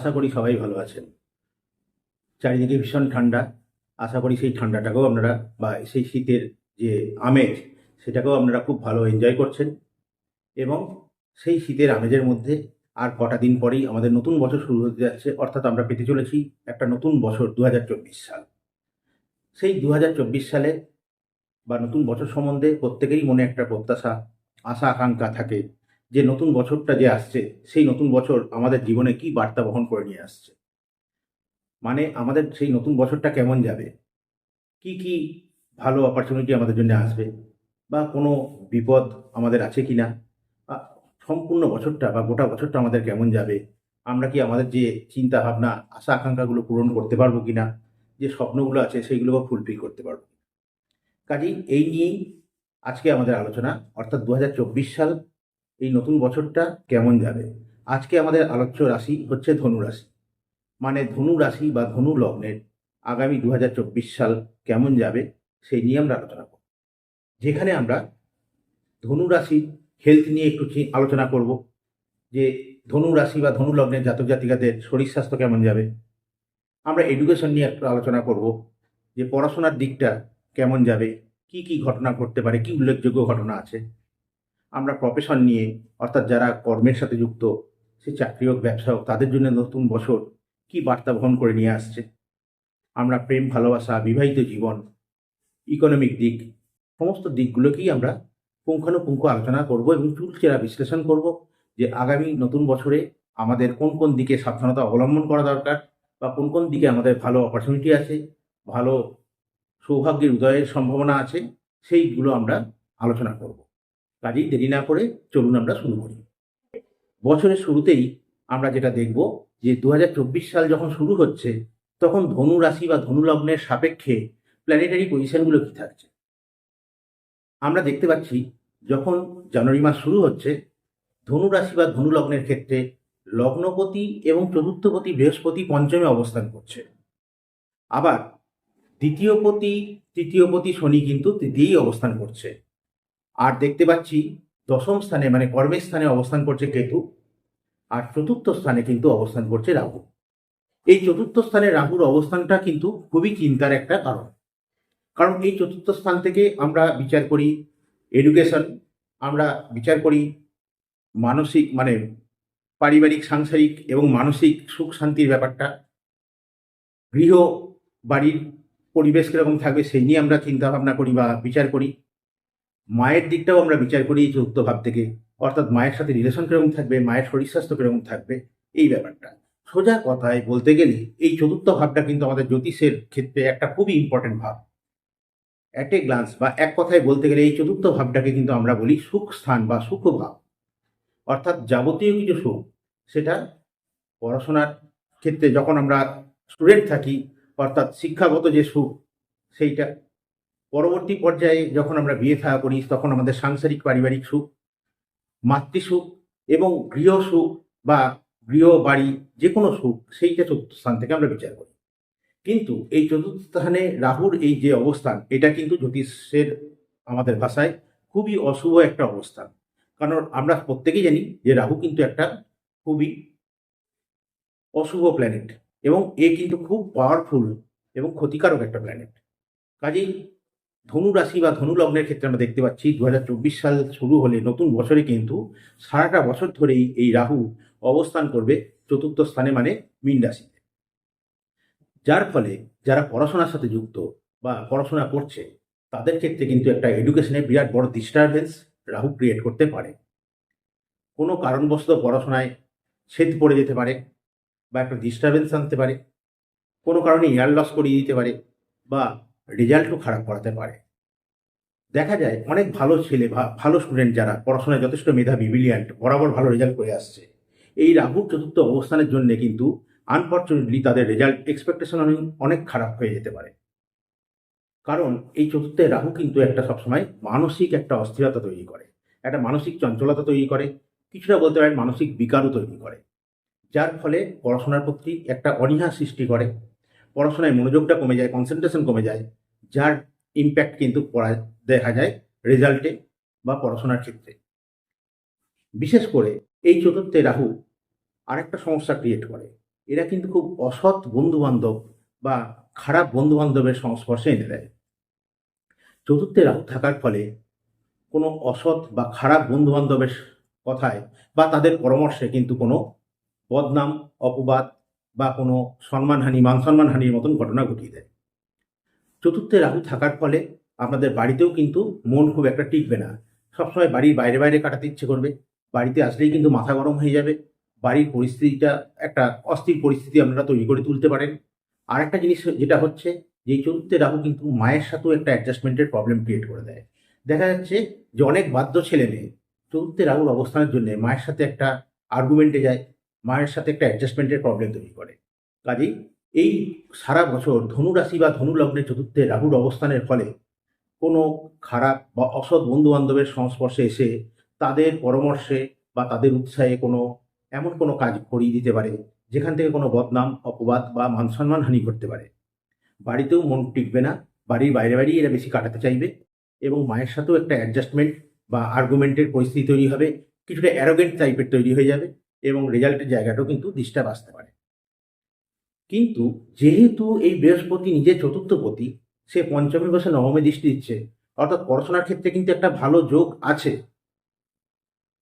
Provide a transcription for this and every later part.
আশা করি সবাই ভালো আছেন। চারিদিকে ভীষণ ঠান্ডা। আশা করি সেই ঠান্ডাটাকেও আপনারা বা সেই শীতের যে আমেজ, সেটাকেও আপনারা খুব ভালো এনজয় করছেন এবং সেই শীতের আমেজের মধ্যে আর কটা দিন পরেই আমাদের নতুন বছর শুরু হতে যাচ্ছে, অর্থাৎ আমরা পেতে চলেছি একটা নতুন বছর দু হাজার চব্বিশ সাল। সেই দু হাজার চব্বিশ সালে বা নতুন বছর সম্বন্ধে প্রত্যেকেরই মনে একটা প্রত্যাশা, আশা, আকাঙ্ক্ষা থাকে। যে নতুন বছরটা যে আসছে, সেই নতুন বছর আমাদের জীবনে কি বার্তা বহন করে নিয়ে আসছে? মানে আমাদের সেই নতুন বছরটা কেমন যাবে? কি কি ভালো অপরচুনিটি আমাদের জন্য আসবে? বা কোনো বিপদ আমাদের আছে কি না সম্পূর্ণ বছরটা বা গোটা বছরটা আমাদের কেমন যাবে? আমরা কি আমাদের যে চিন্তা ভাবনা, আশা আকাঙ্ক্ষাগুলো পূরণ করতে পারব কি না যে স্বপ্নগুলো আছে সেইগুলোকে ফুলফিল করতে পারব কাজেই এই নিয়েই আজকে আমাদের আলোচনা, অর্থাৎ দু হাজার চব্বিশ সাল এই নতুন বছরটা কেমন যাবে? আজকে আমাদের আলোচ্য রাশি হচ্ছে ধনু রাশি। মানে ধনু রাশি বা ধনু লগ্নের আগামী দু হাজার চব্বিশ সাল কেমন যাবে সেই নিয়ে আমরা আলোচনা করব। যেখানে আমরা ধনু রাশির হেলথ নিয়ে একটু আলোচনা করব যে ধনু রাশি বা ধনু লগ্নের জাতক জাতিকাদের শরীর স্বাস্থ্য কেমন যাবে। আমরা এডুকেশন নিয়ে একটু আলোচনা করব যে পড়াশোনার দিকটা কেমন যাবে, কি কি ঘটনা ঘটতে পারে, কি উল্লেখযোগ্য ঘটনা আছে। আমরা প্রফেশন নিয়ে, অর্থাৎ যারা কর্মের সাথে যুক্ত সে চাকরি হোক, ব্যবসা হোক, তাদের জন্য নতুন বছর কি বার্তা বহন করে নিয়ে আসছে? আমরা প্রেম, ভালোবাসা, বিবাহিত জীবন ইকোনমিক দিক, সমস্ত দিকগুলোকেই আমরা পুঙ্খানুপুঙ্খ আলোচনা করব এবং চুলচেরা বিশ্লেষণ করব যে আগামী নতুন বছরে আমাদের কোন কোন দিকে সাবধানতা অবলম্বন করা দরকার বা কোন কোন দিকে আমাদের ভালো অপরচুনিটি আছে, ভালো সৌভাগ্যের উদয়ের সম্ভাবনা আছে, সেইগুলো আমরা আলোচনা করব। কাজেই দেরি না করে চলুন আমরা শুরু করি। বছরের শুরুতেই আমরা যেটা দেখব যে দু হাজার চব্বিশ সাল যখন শুরু হচ্ছে, তখন ধনু রাশি বা ধনু লগ্নের সাপেক্ষে প্ল্যানেটারি পজিশনগুলো কি থাকছে? আমরা দেখতে পাচ্ছি যখন জানুয়ারি মাস শুরু হচ্ছে, ধনু রাশি বা ধনু লগ্নের ক্ষেত্রে লগ্নপতি এবং চতুর্থপতি বৃহস্পতি পঞ্চমে অবস্থান করছে। আবার দ্বিতীয়পতি, তৃতীয়পতি শনি কিন্তু তৃতীয়ই অবস্থান করছে। আর দেখতে পাচ্ছি দশম স্থানে মানে কর্মের স্থানে অবস্থান করছে কেতু, আর চতুর্থ স্থানে কিন্তু অবস্থান করছে রাহু। এই চতুর্থ স্থানে রাহুর অবস্থানটা কিন্তু খুবই চিন্তার একটা কারণ। কারণ এই চতুর্থ স্থান থেকে আমরা বিচার করি এডুকেশন আমরা বিচার করি মানসিক মানে পারিবারিক, সাংসারিক এবং মানসিক সুখ শান্তির ব্যাপারটা। গৃহ বাড়ির পরিবেশ কীরকম থাকবে সেই নিয়ে আমরা চিন্তা ভাবনা করি বা বিচার করি। মায়ের দিকটাও আমরা বিচার করি চতুর্থ ভাব থেকে। অর্থাৎ মায়ের সাথে রিলেশন কীরকম থাকবে, মায়ের শরীর স্বাস্থ্য কীরকম থাকবে, এই ব্যাপারটা। সোজা কথায় বলতে গেলে এই চতুর্থ ভাবটা কিন্তু আমাদের জ্যোতিষের ক্ষেত্রে একটা খুবই ইম্পর্টেন্ট ভাব। অ্যাট এ গ্লান্স বা এক কথায় বলতে গেলে এই চতুর্থ ভাবটাকে কিন্তু আমরা বলি সুখ স্থান বা সুখ ভাব। অর্থাৎ যাবতীয় কিছু সুখ, সেটা পড়াশোনার ক্ষেত্রে যখন আমরা স্টুডেন্ট থাকি, অর্থাৎ শিক্ষাগত যে সুখ, সেইটা পরবর্তী পর্যায়ে যখন আমরা বিয়ে থাকা করি, তখন আমাদের সাংসারিক পারিবারিক সুখ, মাতৃসুখ এবং গৃহ সুখ বা গৃহ বাড়ি যে কোনো সুখ, সেইটা চতুর্থ স্থান থেকে আমরা বিচার করি। কিন্তু এই চতুর্থ স্থানে রাহুর এই যে অবস্থান, এটা কিন্তু জ্যোতিষের আমাদের ভাষায় খুবই অশুভ একটা অবস্থান। কারণ আমরা প্রত্যেকেই জানি যে রাহু কিন্তু একটা খুবই অশুভ প্ল্যানেট এবং এ কিন্তু খুব পাওয়ারফুল এবং ক্ষতিকারক একটা প্ল্যানেট কাজেই ধনু রাশি বা ধনু লগ্নের ক্ষেত্রে আমরা দেখতে পাচ্ছি দু হাজার চব্বিশ সাল শুরু হলে নতুন বছরে কিন্তু সারাটা বছর ধরেই এই রাহু অবস্থান করবে চতুর্থ স্থানে মানে মীন যার ফলে যারা পড়াশোনার সাথে যুক্ত বা পড়াশোনা করছে, তাদের ক্ষেত্রে কিন্তু একটা এডুকেশনে বিরাট বড় ডিস্টারবেন্স রাহু ক্রিয়েট করতে পারে। কোনো কারণবশত পড়াশোনায় ছেদ পড়ে যেতে পারে বা একটা ডিস্টারবেন্স আনতে পারে। কোনো কারণে ইয়ার লস করিয়ে দিতে পারে বা রেজাল্টও খারাপ করাতে পারে। দেখা যায় অনেক ভালো ছেলে ভালো স্টুডেন্ট যারা পড়াশোনায় যথেষ্ট মেধাবী ব্রিলিয়ান্ট বরাবর ভালো রেজাল্ট করে আসছে। এই রাহুর চতুর্থ অবস্থানের জন্য কিন্তু আনফর্চুনেটলি তাদের রেজাল্ট এক্সপেকটেশন অনেক খারাপ হয়ে যেতে পারে। কারণ এই চতুর্থে রাহু কিন্তু একটা সবসময় মানসিক একটা অস্থিরতা তৈরি করে। একটা মানসিক চঞ্চলতা তৈরি করে। কিছুটা বলতে পারেন মানসিক বিকারও তৈরি করে। যার ফলে পড়াশোনার প্রতি একটা অনীহা সৃষ্টি করে। পড়াশোনায় মনোযোগটা কমে যায় কনসেন্ট্রেশন কমে যায়, যার ইম্প্যাক্ট কিন্তু পড়া দেখা যায় রেজাল্টে বা পড়াশোনার ক্ষেত্রে। বিশেষ করে এই চতুর্থে রাহু আরেকটা সমস্যা ক্রিয়েট করে। এরা কিন্তু খুব অসৎ বন্ধু বান্ধব বা খারাপ বন্ধু বান্ধবের সংস্পর্শে এনে দেয়। চতুর্থে রাহু থাকার ফলে কোনো অসৎ বা খারাপ বন্ধু বান্ধবের কথায় বা তাদের পরামর্শে কিন্তু কোনো বদনাম, অপবাদ বা কোনো সম্মানহানি মান সম্মানহানির মতন ঘটনা ঘটিয়ে দেয়। চতুর্থে রাহু থাকার ফলে আপনাদের বাড়িতেও কিন্তু মন খুব একটা টিকবে না। সবসময় বাড়ির বাইরে বাইরে কাটাতে ইচ্ছে করবে। বাড়িতে আসলেই কিন্তু মাথা গরম হয়ে যাবে। বাড়ির পরিস্থিতিটা একটা অস্থির পরিস্থিতি আপনারা তৈরি করে তুলতে পারেন। আর একটা জিনিস যেটা হচ্ছে, যে চতুর্থে রাহু কিন্তু মায়ের সাথেও একটা অ্যাডজাস্টমেন্টের প্রবলেম ক্রিয়েট করে দেয়। দেখা যাচ্ছে যে অনেক বাধ্য ছেলে মেয়ে চতুর্থে রাহুর অবস্থানের জন্য মায়ের সাথে একটা আর্গুমেন্টে যায়, মায়ের সাথে একটা অ্যাডজাস্টমেন্টের প্রবলেম তৈরি করে। কাজেই এই সারা বছর ধনু রাশি বা ধনু লগ্নে চতুর্থে রাহুর অবস্থানের ফলে কোনো খারাপ বা অসৎ বন্ধু বান্ধবের সংস্পর্শে এসে তাদের পরামর্শে বা তাদের উৎসাহে কোনো, এমন কোনো কাজ করিয়ে দিতে পারে, যেখান থেকে কোনো বদনাম, অপবাদ বা মান সম্মান হানি ঘটতে পারে। বাড়িতেও মন টিকবে না, বাড়ির বাইরে বাইরেই এরা বেশি কাটাতে চাইবে এবং মায়ের সাথেও একটা অ্যাডজাস্টমেন্ট বা আর্গুমেন্টের পরিস্থিতি তৈরি হবে, কিছুটা অ্যারোগেন্ট টাইপের তৈরি হয়ে যাবে এবং রেজাল্টের জায়গাটাও কিন্তু ডিস্টার্ব আসতে পারে। কিন্তু যেহেতু এই বৃহস্পতি নিজে চতুর্থপতি সে পঞ্চমী বসে নবমে দৃষ্টি দিচ্ছে। অর্থাৎ পড়াশোনার ক্ষেত্রে কিন্তু একটা ভালো যোগ আছে।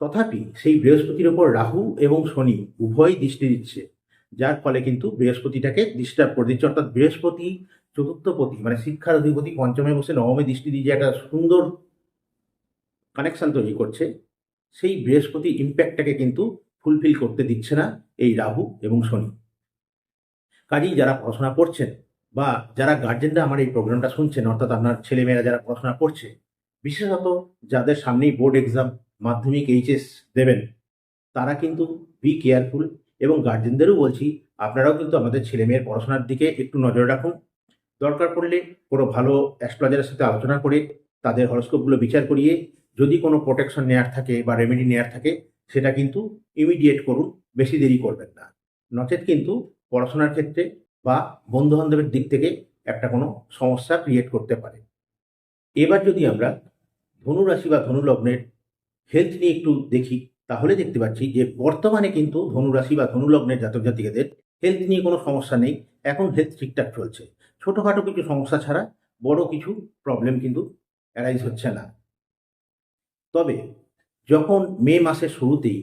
তথাপি সেই বৃহস্পতির ওপর রাহু এবং শনি উভয়ই দৃষ্টি দিচ্ছে। যার ফলে কিন্তু বৃহস্পতিটাকে ডিস্টার্ব করে দিচ্ছে। অর্থাৎ বৃহস্পতি, চতুর্থপতি মানে শিক্ষার অধিপতি পঞ্চমে বসে নবমে দৃষ্টি দিয়ে যে একটা সুন্দর কানেকশন তৈরি করছে, সেই বৃহস্পতি ইম্প্যাক্টটাকে কিন্তু ফুলফিল করতে দিচ্ছে না এই রাহু এবং শনি। কাজেই যারা পড়াশোনা করছেন বা যারা গার্জেনরা আমার এই প্রোগ্রামটা শুনছেন, অর্থাৎ আপনার ছেলেমেয়েরা যারা পড়াশোনা করছে, বিশেষত যাদের সামনেই বোর্ড এক্সাম মাধ্যমিক এইচএস দেবেন, তারা কিন্তু বি কেয়ারফুল এবং গার্জেনদেরও বলছি, আপনারাও কিন্তু আমাদের ছেলেমেয়ের পড়াশোনার দিকে একটু নজর রাখুন। দরকার পড়লে কোনো ভালো অ্যাস্ট্রোলজারের সাথে আলোচনা করে তাদের হরস্কোপগুলো বিচার করিয়ে যদি কোনো প্রোটেকশন নেওয়ার থাকে বা রেমেডি নেওয়ার থাকে, সেটা কিন্তু ইমিডিয়েট করুন, বেশি দেরি করবেন না। নচেত কিন্তু পড়াশোনার ক্ষেত্রে বা বন্ধু বান্ধবের দিক থেকে একটা কোনো সমস্যা ক্রিয়েট করতে পারে। এবার যদি আমরা ধনুরাশি বা ধনুলগ্নের হেলথ নিয়ে একটু দেখি, তাহলে দেখতে পাচ্ছি যে বর্তমানে কিন্তু ধনুরাশি বা ধনুলগ্নের জাতক জাতিকাদের হেলথ নিয়ে কোনো সমস্যা নেই, এখন হেলথ ঠিকঠাক চলছে। ছোটোখাটো কিছু সমস্যা ছাড়া বড় কিছু প্রবলেম কিন্তু অ্যারাইজ হচ্ছে না। তবে যখন মে মাসের শুরুতেই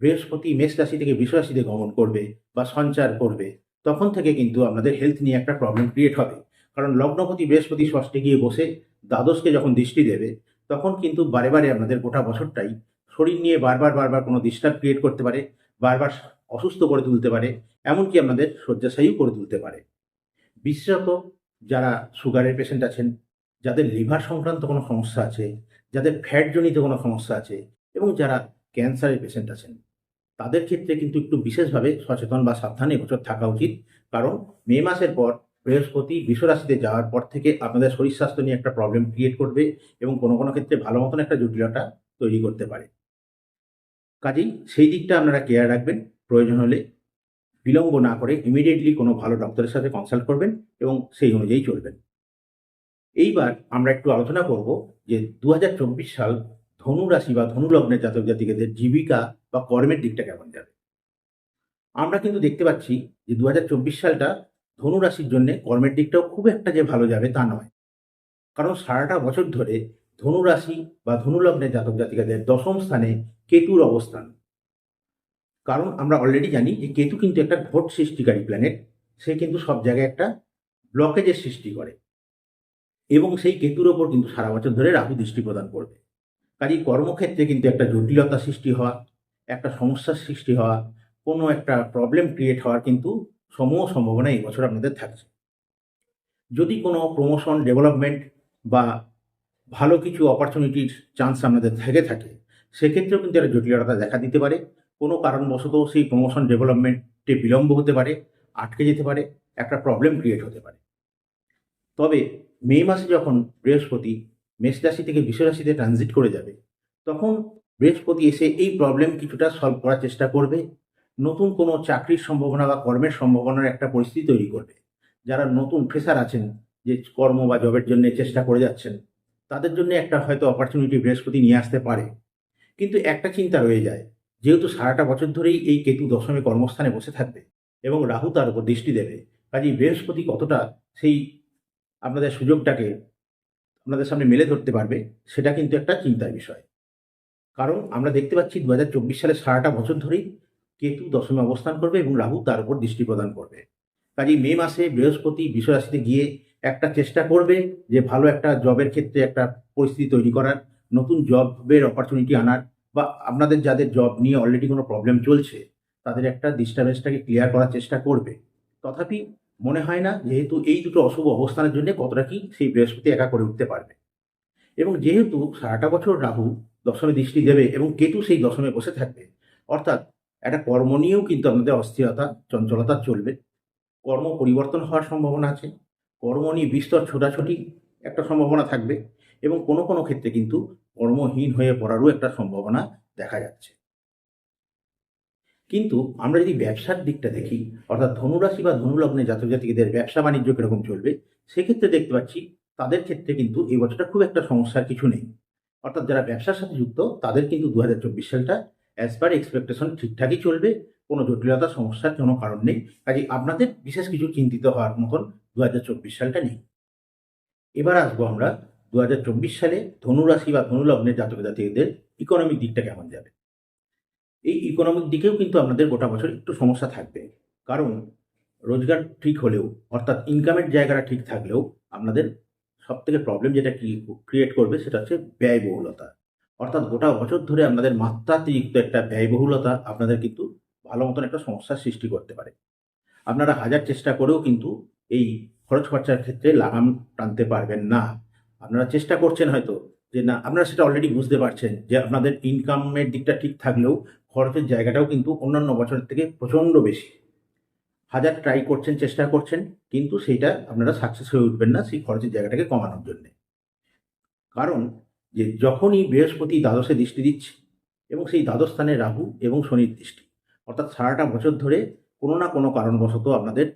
বৃহস্পতি, মেষ রাশি থেকে বৃষ রাশিতে গমন করবে বা সঞ্চার করবে তখন থেকে কিন্তু আপনাদের হেলথ নিয়ে একটা প্রবলেম ক্রিয়েট হবে। কারণ লগ্নপতি বৃহস্পতি ষষ্ঠে গিয়ে বসে দ্বাদশকে যখন দৃষ্টি দেবে, তখন কিন্তু বারে বারে আপনাদের গোটা বছরটাই শরীর নিয়ে বারবার বারবার কোনো ডিস্টার্ব ক্রিয়েট করতে পারে, বারবার অসুস্থ করে তুলতে পারে, এমনকি আপনাদের শয্যাশায়ীও করে তুলতে পারে। বিশেষত যারা সুগারের পেশেন্ট আছেন, যাদের লিভার সংক্রান্ত কোনো সমস্যা আছে, যাদের ফ্যাটজনিত কোনো সমস্যা আছে, এবং যারা ক্যান্সারের পেশেন্ট আছেন তাদের ক্ষেত্রে কিন্তু একটু বিশেষভাবে সচেতন বা সাবধানে বছর থাকা উচিত। কারণ মে মাসের পর বৃহস্পতি বিশ্বরাশিতে যাওয়ার পর থেকে আপনাদের শরীর স্বাস্থ্য নিয়ে একটা প্রবলেম ক্রিয়েট করবে এবং কোনো কোনো ক্ষেত্রে ভালো মতন একটা জটিলতা তৈরি করতে পারে। কাজেই সেই দিকটা আপনারা কেয়ার রাখবেন। প্রয়োজন হলে বিলম্ব না করে ইমিডিয়েটলি কোনো ভালো ডক্টরের সাথে কনসাল্ট করবেন এবং সেই অনুযায়ী চলবেন। এইবার আমরা একটু আলোচনা করব যে দু হাজার চব্বিশ সাল ধনু রাশি বা ধনুলগ্নের জাতক জাতিকাদের জীবিকা বা কর্মের দিকটা কেমন যাবে? আমরা কিন্তু দেখতে পাচ্ছি যে দু হাজার চব্বিশ সালটা ধনু রাশির জন্য কর্মের দিকটাও খুব একটা যে ভালো যাবে তা নয়। কারণ সারাটা বছর ধরে ধনু রাশি বা ধনুলগ্নের জাতক জাতিকাদের দশম স্থানে কেতুর অবস্থান। কারণ আমরা অলরেডি জানি যে কেতু কিন্তু একটা ভোট সৃষ্টিকারী প্ল্যানেট সে কিন্তু সব জায়গায় একটা ব্লকেজের সৃষ্টি করে। এবং সেই কেতুর ওপর কিন্তু সারা বছর ধরে রাহু দৃষ্টি প্রদান করবে। কাজেই কর্মক্ষেত্রে কিন্তু একটা জটিলতা সৃষ্টি হওয়া, একটা সমস্যার সৃষ্টি হওয়া, কোনো একটা প্রবলেম ক্রিয়েট হওয়ার কিন্তু সমূহ সম্ভাবনা এই বছর আপনাদের থাকছে। যদি কোনো প্রমোশন ডেভেলপমেন্ট বা ভালো কিছু অপরচুনিটির চান্স আপনাদের থেকে থাকে, সেক্ষেত্রেও কিন্তু একটা জটিলতা দেখা দিতে পারে। কোনো কারণবশত সেই প্রমোশন ডেভেলপমেন্টে বিলম্ব হতে পারে, আটকে যেতে পারে, একটা প্রবলেম ক্রিয়েট হতে পারে। তবে মে মাসে যখন বৃহস্পতি মেষ রাশি থেকে রাশিতে ট্রানজিট করে যাবে। তখন বৃহস্পতি এসে এই প্রবলেম কিছুটা সলভ করার চেষ্টা করবে। নতুন কোনো চাকরির সম্ভাবনা বা কর্মের সম্ভাবনার একটা পরিস্থিতি তৈরি করবে। যারা নতুন ফ্রেশার আছেন, যে কর্ম বা জবের জন্য চেষ্টা করে যাচ্ছেন, তাদের জন্য একটা হয়তো অপরচুনিটি বৃহস্পতি নিয়ে আসতে পারে। কিন্তু একটা চিন্তা রয়ে যায়, যেহেতু সারাটা বছর ধরেই এই কেতু দশমে কর্মস্থানে বসে থাকবে এবং রাহু তার উপর দৃষ্টি দেবে, কাজেই বৃহস্পতি কতটা সেই আপনাদের সুযোগটাকে আপনাদের সামনে মেলে ধরতে পারবে, সেটা কিন্তু একটা চিন্তার বিষয়। কারণ আমরা দেখতে পাচ্ছি দু হাজার চব্বিশ সালে সারাটা বছর ধরেই কেতু দশমে অবস্থান করবে এবং রাহু তার উপর দৃষ্টি প্রদান করবে। কাজেই মে মাসে বৃহস্পতি বিশ্বরাশিতে গিয়ে একটা চেষ্টা করবে যে ভালো একটা জবের ক্ষেত্রে একটা পরিস্থিতি তৈরি করার, নতুন জবের অপরচুনিটি আনার বা আপনাদের যাদের জব নিয়ে অলরেডি কোনো প্রবলেম চলছে, তাদের একটা ডিস্টারবেন্সটাকে ক্লিয়ার করার চেষ্টা করবে। তথাপি মনে হয় না যেহেতু এই দুটো অশুভ অবস্থানের জন্য কতটা কি সেই বৃহস্পতি একা করে উঠতে পারবে। এবং যেহেতু সারাটা বছর রাহু দশমে দৃষ্টি দেবে এবং কেতু সেই দশমে বসে থাকবে, অর্থাৎ একটা কর্ম নিয়েও কিন্তু আপনাদের অস্থিরতা, চঞ্চলতা চলবে। কর্ম পরিবর্তন হওয়ার সম্ভাবনা আছে, কর্ম নিয়ে বিস্তর ছোটাছুটি একটা সম্ভাবনা থাকবে এবং কোনো কোনো ক্ষেত্রে কিন্তু কর্মহীন হয়ে পড়ারও একটা সম্ভাবনা দেখা যাচ্ছে। কিন্তু আমরা যদি ব্যবসার দিকটা দেখি, অর্থাৎ ধনুরাশি বা ধনুলগ্নে জাতক জাতিকেদের ব্যবসা বাণিজ্য কীরকম চলবে, সেক্ষেত্রে দেখতে পাচ্ছি তাদের ক্ষেত্রে কিন্তু এই বছরটা খুব একটা সমস্যার কিছু নেই। অর্থাৎ যারা ব্যবসার সাথে যুক্ত, তাদের কিন্তু দু হাজার চব্বিশ সালটা অ্যাজ পার এক্সপেকটেশন ঠিকঠাকই চলবে, কোনো জটিলতা সমস্যার কোনো কারণ নেই। কাজে আপনাদের বিশেষ কিছু চিন্তিত হওয়ার মতন দু হাজার চব্বিশ সালটা নেই। এবার আসব আমরা দু হাজার চব্বিশ সালে ধনুরাশি বা ধনুলগ্নের জাতক জাতিদের ইকোনমিক দিকটা কেমন যাবে। এই ইকোনমিক দিকেও কিন্তু আপনাদের গোটা বছর একটু সমস্যা থাকবে। কারণ রোজগার ঠিক হলেও, অর্থাৎ ইনকামের জায়গাটা ঠিক থাকলেও আপনাদের সব থেকে প্রবলেম যেটা ক্রিয়েট করবে সেটা হচ্ছে ব্যয়বহুলতা। অর্থাৎ গোটা বছর ধরে আপনাদের মাত্রাতিরিক্ত একটা ব্যয়বহুলতা আপনাদের কিন্তু ভালো মতন একটা সমস্যার সৃষ্টি করতে পারে। আপনারা হাজার চেষ্টা করেও কিন্তু এই খরচ খরচার ক্ষেত্রে লাগাম টানতে পারবেন না। আপনারা চেষ্টা করছেন হয়তো যে, না, আপনারা সেটা অলরেডি বুঝতে পারছেন যে, আপনাদের ইনকামের দিকটা ঠিক থাকলেও খরচের জায়গাটাও কিন্তু অন্যান্য বছরের থেকে প্রচণ্ড বেশি। হাজার ট্রাই করছেন, চেষ্টা করছেন, কিন্তু সেইটা আপনারা সাকসেস হয়ে উঠবেন না সেই খরচের জায়গাটাকে কমানোর জন্যে। কারণ যে যখনই বৃহস্পতি দ্বাদশে দৃষ্টি দিচ্ছে এবং সেই দ্বাদশ স্থানে রাহু এবং শনির দৃষ্টি, অর্থাৎ সারাটা বছর ধরে কোনো না কোনো কারণবশত আপনাদের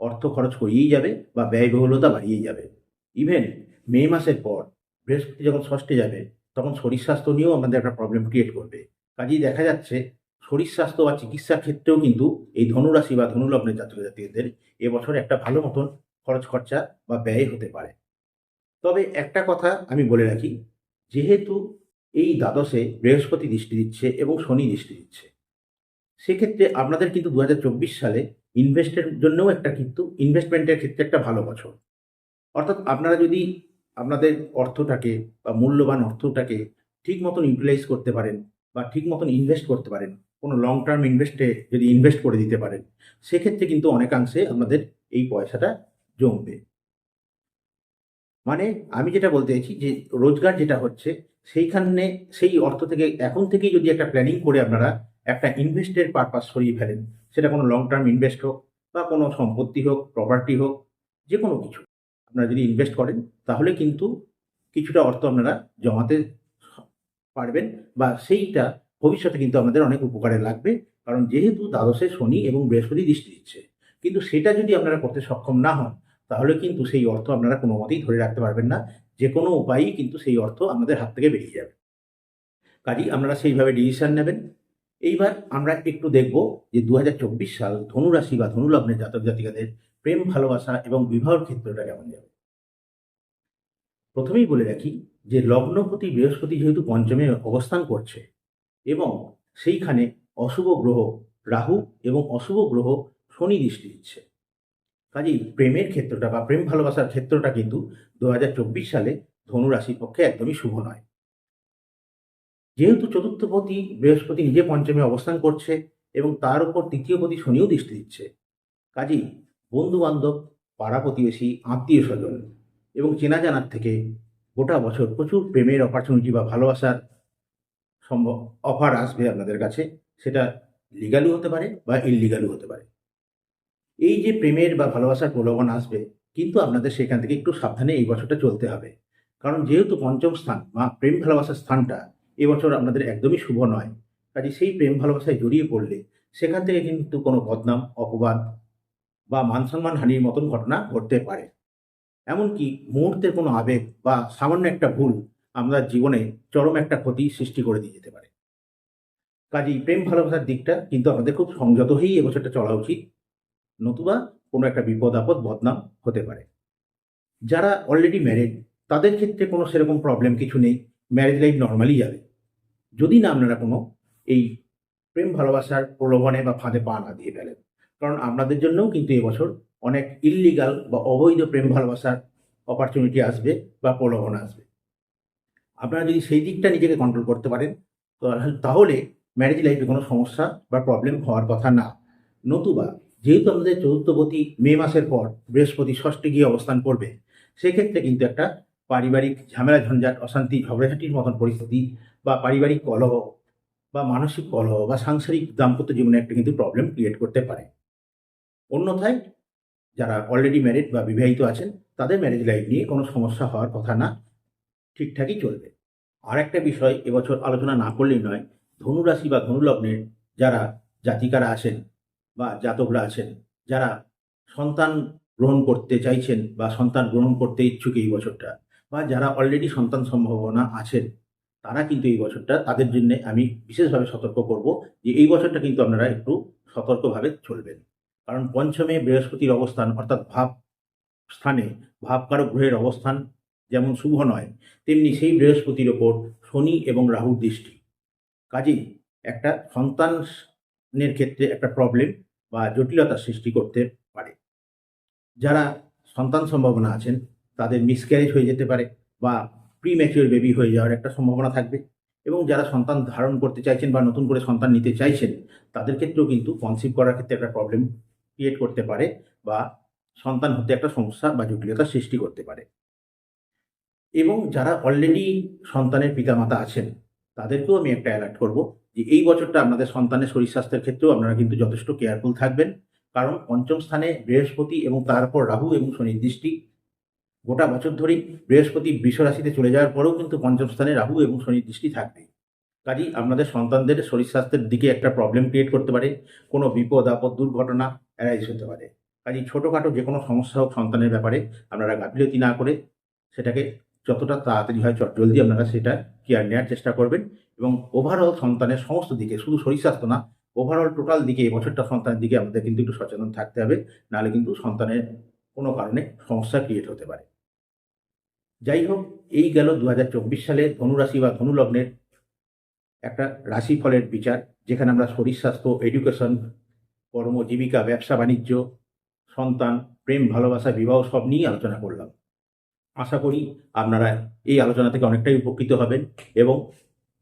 অর্থ খরচ করিয়েই যাবে বা ব্যয়বহুলতা বাড়িয়েই যাবে। ইভেন মে মাসের পর বৃহস্পতি যখন ষষ্ঠে যাবে, তখন শরীর স্বাস্থ্য নিয়েও আমাদের একটা প্রবলেম ক্রিয়েট করবে। কাজেই দেখা যাচ্ছে শরীর স্বাস্থ্য বা চিকিৎসার ক্ষেত্রেও কিন্তু এই ধনুরাশি বা ধনুলগ্নের জাতক জাতিদের এবছর একটা ভালো মতন খরচ খরচা বা ব্যয় হতে পারে। তবে একটা কথা আমি বলে রাখি, যেহেতু এই দ্বাদশে বৃহস্পতি দৃষ্টি দিচ্ছে এবং শনি দৃষ্টি দিচ্ছে, সেক্ষেত্রে আপনাদের কিন্তু দু হাজার চব্বিশ সালে ইনভেস্টের জন্যও একটা কিন্তু ইনভেস্টমেন্টের ক্ষেত্রে একটা ভালো বছর। অর্থাৎ আপনারা যদি আপনাদের অর্থটাকে বা মূল্যবান অর্থটাকে ঠিক মতন ইউটিলাইজ করতে পারেন বা ঠিক মতন ইনভেস্ট করতে পারেন। কোনো লং টার্ম ইনভেস্টে যদি ইনভেস্ট করে দিতে পারেন, সেক্ষেত্রে কিন্তু অনেকাংশে আপনাদের এই পয়সাটা জমবে। মানে আমি যেটা বলতে চাইছি যে, রোজগার যেটা হচ্ছে, সেইখানে সেই অর্থ থেকে, এখন থেকেই যদি একটা প্ল্যানিং করে আপনারা একটা ইনভেস্টের পারপাস সরিয়ে ফেলেন, সেটা কোনো লং টার্ম ইনভেস্ট হোক বা কোনো সম্পত্তি হোক প্রপার্টি হোক, যে কোনো কিছু, আপনারা যদি ইনভেস্ট করেন, তাহলে কিন্তু কিছুটা অর্থ আপনারা জমাতে পারবেন বা সেইটা ভবিষ্যতে কিন্তু আমাদের অনেক উপকারে লাগবে। কারণ যেহেতু দ্বাদশে শনি এবং বৃহস্পতি দৃষ্টি দিচ্ছে, কিন্তু সেটা যদি আপনারা করতে সক্ষম না হন, তাহলে কিন্তু সেই অর্থ আপনারা কোনো মতেই ধরে রাখতে পারবেন না। যে কোনো উপায়েই কিন্তু সেই অর্থ আমাদের হাত থেকে বেরিয়ে যাবে। কাজেই আপনারা সেইভাবে ডিসিশন নেবেন। এইবার আমরা একটু দেখব যে দু হাজার চব্বিশ সাল ধনুরাশি বা ধনুলগ্নের জাতক জাতিকাদের প্রেম, ভালোবাসা এবং বিবাহর ক্ষেত্রটা কেমন যাবে। প্রথমেই বলে রাখি যে লগ্নপতি বৃহস্পতি যেহেতু পঞ্চমে অবস্থান করছে এবং সেইখানে অশুভ গ্রহ রাহু এবং অশুভ গ্রহ শনি দৃষ্টি দিচ্ছে। কাজেই প্রেমের ক্ষেত্রটা বা প্রেম ভালোবাসার ক্ষেত্রটা কিন্তু দু হাজার চব্বিশ সালে ধনুরাশির পক্ষে একদমই শুভ নয়। যেহেতু চতুর্থপতি বৃহস্পতি নিজে পঞ্চমে অবস্থান করছে এবং তার উপর তৃতীয়পতি শনিও দৃষ্টি দিচ্ছে। কাজেই বন্ধু বান্ধব পাড়া প্রতিবেশী আত্মীয় স্বজন এবং চেনা জানার থেকে গোটা বছর প্রচুর প্রেমের অপরচুনিটি বা ভালোবাসার সম্ভব অফার আসবে আপনাদের কাছে। সেটা লিগালও হতে পারে বা ইললিগালও হতে পারে। এই যে প্রেমের বা ভালোবাসার প্রলোভন আসবে, কিন্তু আপনাদের সেখান থেকে একটু সাবধানে এই বছরটা চলতে হবে। কারণ যেহেতু পঞ্চম স্থান বা প্রেম ভালোবাসার স্থানটা এবছর আপনাদের একদমই শুভ নয়। কাজে সেই প্রেম ভালোবাসায় জড়িয়ে পড়লে সেখান থেকে কিন্তু কোনো বদনাম, অপবাদ বা মান সম্মান হানির মতন ঘটনা ঘটতে পারে। এমনকি মুহূর্তের কোনো আবেগ বা সামান্য একটা ভুল আমাদের জীবনে চরম একটা ক্ষতি সৃষ্টি করে দিয়ে যেতে পারে। কাজেই প্রেম ভালোবাসার দিকটা কিন্তু আমাদের খুব সংযত হয়েই এবছরটা চলা উচিত। নতুবা কোনো একটা বিপদ আপদ, বদনাম হতে পারে। যারা অলরেডি ম্যারেড তাদের ক্ষেত্রে কোনো সেরকম প্রবলেম কিছু নেই। ম্যারেজ লাইফ নর্মালি যাবে। যদি না আপনারা কোনো এই প্রেম ভালোবাসার প্রলোভনে বা ফাঁদে পা না দিয়ে ফেলেন। কারণ আপনাদের জন্যও কিন্তু এবছর অনেক ইললিগাল বা অবৈধ প্রেম ভালোবাসার অপরচুনিটি আসবে বা প্রলোভন আসবে। আপনারা যদি সেই দিকটা নিজেকে কন্ট্রোল করতে পারেন তাহলে ম্যারেজ লাইফে কোনো সমস্যা বা প্রবলেম হওয়ার কথা না। নতুবা, যেহেতু আমাদের চতুর্থপতি মে মাসের পর বৃহস্পতি ষষ্ঠে গিয়ে অবস্থান করবে, সেক্ষেত্রে কিন্তু একটা পারিবারিক ঝামেলা, ঝঞ্ঝাট, অশান্তি, ঝগড়াঝাটির মতন পরিস্থিতি বা পারিবারিক কলহ বা মানসিক কলহ বা সাংসারিক দাম্পত্য জীবনে একটা কিন্তু প্রবলেম ক্রিয়েট করতে পারে। অন্যথায় যারা অলরেডি ম্যারিড বা বিবাহিত আছেন, তাদের ম্যারেজ লাইফ নিয়ে কোনো সমস্যা হওয়ার কথা না। ঠিকঠাকই চলবে। আর একটা বিষয়, এবছর আলোচনা না করলেই নয়, ধনুরাশি বা ধনুলগ্নের যারা জাতিকারা আছেন বা জাতকরা আছেন, যারা সন্তান গ্রহণ করতে চাইছেন বা সন্তান গ্রহণ করতে ইচ্ছুক এই বছরটা, বা যারা অলরেডি সন্তান সম্ভাবনা আছেন, তারা কিন্তু এই বছরটা তাদের জন্য আমি বিশেষভাবে সতর্ক করব যে এই বছরটা কিন্তু আপনারা একটু সতর্কভাবে চলবেন। কারণ পঞ্চমে বৃহস্পতির অবস্থান, অর্থাৎ ভাব স্থানে, ভাবকারক গ্রহের অবস্থান যেমন শুভ নয়, তেমনি সেই বৃহস্পতির ওপর শনি এবং রাহুর দৃষ্টি। কাজেই একটা সন্তানের ক্ষেত্রে একটা প্রবলেম বা জটিলতার সৃষ্টি করতে পারে। যারা সন্তান সম্ভাবনা আছেন, তাদের মিসক্যারেজ হয়ে যেতে পারে বা প্রি ম্যাচিওর বেবি হয়ে যাওয়ার একটা সম্ভাবনা থাকবে এবং যারা সন্তান ধারণ করতে চাইছেন বা নতুন করে সন্তান নিতে চাইছেন, তাদের ক্ষেত্রেও কিন্তু কনসিভ করার ক্ষেত্রে একটা প্রবলেম ক্রিয়েট করতে পারে বা সন্তান হতে একটা সমস্যা বা জটিলতার সৃষ্টি করতে পারে। এবং যারা অলরেডি সন্তানের পিতামাতা আছেন, তাদেরকেও আমি একটা অ্যালার্ট করব যে এই বছরটা আপনাদের সন্তানের শরীর স্বাস্থ্যের ক্ষেত্রেও আপনারা কিন্তু যথেষ্ট কেয়ারফুল থাকবেন। কারণ পঞ্চম স্থানে বৃহস্পতি এবং তারপর রাহু এবং শনির দৃষ্টি। গোটা বছর ধরেই বৃহস্পতি বৃষ রাশিতে চলে যাওয়ার পরেও কিন্তু পঞ্চম স্থানে রাহু এবং শনির দৃষ্টি থাকবে কাজেই আপনাদের সন্তানদের শরীর স্বাস্থ্যের দিকে একটা প্রবলেম ক্রিয়েট করতে পারে, কোনো বিপদ, আপদ, দুর্ঘটনা অ্যারাইজ হতে পারে। কাজেই ছোটোখাটো যে কোনো সমস্যা হোক সন্তানের ব্যাপারে আপনারা গাফিলতি না করে সেটাকে যতটা তাড়াতাড়ি হয় চট জলদি আপনারা সেটা কেয়ার নেওয়ার চেষ্টা করবেন এবং ওভারঅল সন্তানের সমস্ত দিকে, শুধু শরীর স্বাস্থ্য না ওভারঅল টোটাল দিকে, এই বছরটা সন্তানের দিকে আমাদের কিন্তু একটু সচেতন থাকতে হবে, নাহলে কিন্তু সন্তানের কোনো কারণে সমস্যা ক্রিয়েট হতে পারে। যাই হোক, এই গেল দু হাজার চব্বিশ সালে ধনুরাশি বা ধনুলগ্নের একটা রাশিফলের বিচার, যেখানে আমরা শরীর স্বাস্থ্য এডুকেশন কর্ম, জীবিকা, ব্যবসা, বাণিজ্য, সন্তান, প্রেম, ভালোবাসা, বিবাহ সব নিয়েই আলোচনা করলাম। আশা করি আপনারা এই আলোচনা থেকে অনেকটাই উপকৃত হবেন এবং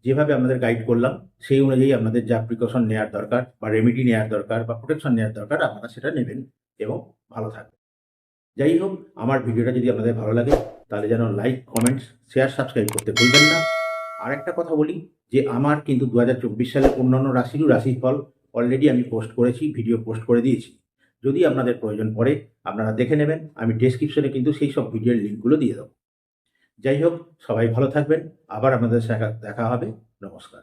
যেভাবে আপনাদের গাইড করলাম, সেই অনুযায়ী আপনাদের যা প্রিকশন নেওয়ার দরকার বা রেমেডি নেওয়ার দরকার বা প্রোটেকশন নেওয়ার দরকার, আপনারা সেটা নেবেন এবং ভালো থাকবেন। যাই হোক, আমার ভিডিওটা যদি আপনাদের ভালো লাগে, তাহলে যেন লাইক কমেন্টস শেয়ার সাবস্ক্রাইব করতে ভুলবেন না। আর একটা কথা বলি, যে আমার কিন্তু দু হাজার চব্বিশ সালে অন্যান্য রাশিরও রাশিফল অলরেডি আমি পোস্ট করেছি ভিডিও পোস্ট করে দিয়েছি। যদি আপনাদের প্রয়োজন পড়ে, আপনারা দেখে নেবেন, আমি ডেসক্রিপশনে কিন্তু সেই সব ভিডিওর লিঙ্কগুলো দিয়ে দেবো। যাই হোক, সবাই ভালো থাকবেন, আবার আপনাদের দেখা হবে, নমস্কার।